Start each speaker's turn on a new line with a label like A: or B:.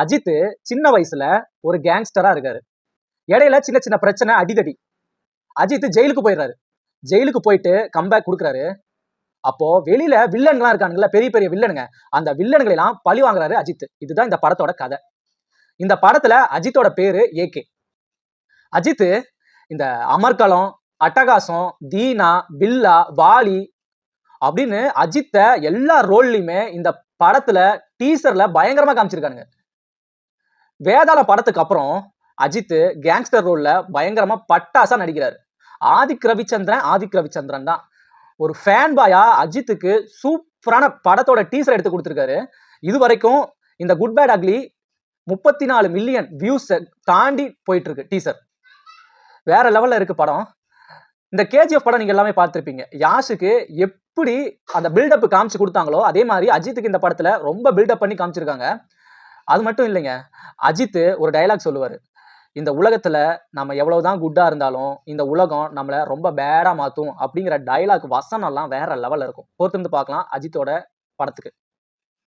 A: அஜித் சின்ன வயசுல ஒரு கேங்ஸ்டரா இருக்காரு. இடையில சின்ன சின்ன பிரச்சனை அடிதடி. அஜித் ஜெயிலுக்கு போயிடுறாரு. ஜெயிலுக்கு போயிட்டு கம்பேக் கொடுக்குறாரு. அப்போ வெளியில வில்லன்கள்லாம் இருக்கானுங்களா பெரிய பெரிய வில்லனுங்க. அந்த வில்லன்களை எல்லாம் பழி வாங்குறாரு அஜித் இதுதான் இந்த படத்தோட கதை. இந்த படத்துல அஜித்தோட பேரு ஏகே அஜித் இந்த அமர்கலம் அட்டகாசம் தீனா பில்லா வாலி அப்படின்னு அஜித்தை எல்லா ரோல்லையுமே இந்த படத்துல டீசர்ல பயங்கரமா காமிச்சிருக்கானுங்க. வேதாள படத்துக்கு அப்புறம் அஜித் கேங்ஸ்டர் ரோல்ல பயங்கரமா பட்டாசா நடிக்கிறார். ஆதிக் ரவிச்சந்திரன் ஆதிக் ரவிச்சந்திரன் தான். ஒரு ஃபேன் பாயா அஜித்துக்கு சூப்பரான படத்தோட டீசர் எடுத்து கொடுத்துருக்காரு. இது வரைக்கும் இந்த குட் பேட் அக்லி முப்பத்தி நாலு மில்லியன் வியூஸை தாண்டி போயிட்டு இருக்கு டீசர் வேற லெவல்ல இருக்கு படம். இந்த கேஜிஎஃப் படம் நீங்க எல்லாமே பார்த்துருப்பீங்க. யாஷுக்கு எப்படி அந்த பில்டப் காமிச்சு கொடுத்தாங்களோ அதே மாதிரி அஜித்துக்கு இந்த படத்துல ரொம்ப பில்டப் பண்ணி காமிச்சிருக்காங்க. அது மட்டும் இல்லைங்க. அஜித் ஒரு டயலாக் சொல்லுவார். இந்த உலகத்தில் நம்ம எவ்வளோ தான் குட்டாக இருந்தாலும் இந்த உலகம் நம்மளை ரொம்ப பேடாக மாற்றும் அப்படிங்கிற டயலாக் வசனம்லாம் வேறு வேற லெவல்ல இருக்கும். பொறுத்திருந்து பார்க்கலாம் அஜித்தோட படத்துக்கு.